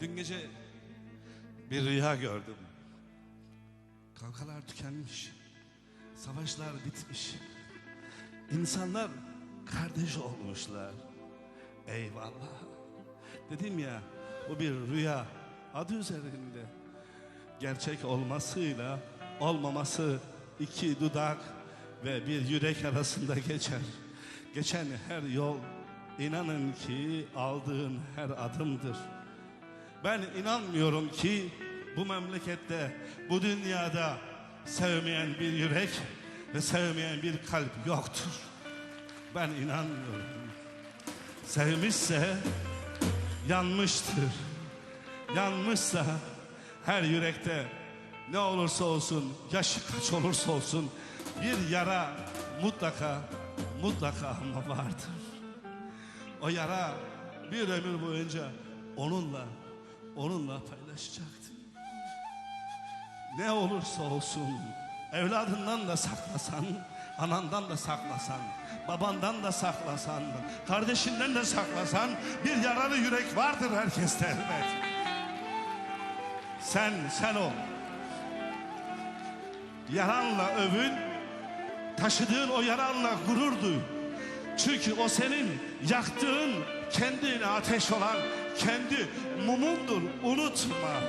Dün gece bir rüya gördüm. Kavgalar tükenmiş. Savaşlar bitmiş. İnsanlar kardeş olmuşlar. Eyvallah. Dedim ya bu bir rüya. Adı üzerinde. Gerçek olmasıyla olmaması iki dudak ve bir yürek arasında geçer. Geçen her yol inanın ki aldığın her adımdır. Ben inanmıyorum ki bu memlekette, bu dünyada sevmeyen bir yürek ve sevmeyen bir kalp yoktur. Ben inanmıyorum. Sevmişse yanmıştır. Yanmışsa her yürekte ne olursa olsun, yaşı kaç olursa olsun bir yara mutlaka mutlaka ama vardır. O yara bir ömür boyunca onunla onunla paylaşacaktı. Ne olursa olsun evladından da saklasan, anandan da saklasan, babandan da saklasan, kardeşinden de saklasan bir yaralı yürek vardır herkeste elbet. Sen, sen ol. Yaranla övün, taşıdığın o yaranla gurur duy. Çünkü o senin yaktığın kendine ateş olan kendi mumundur unutma.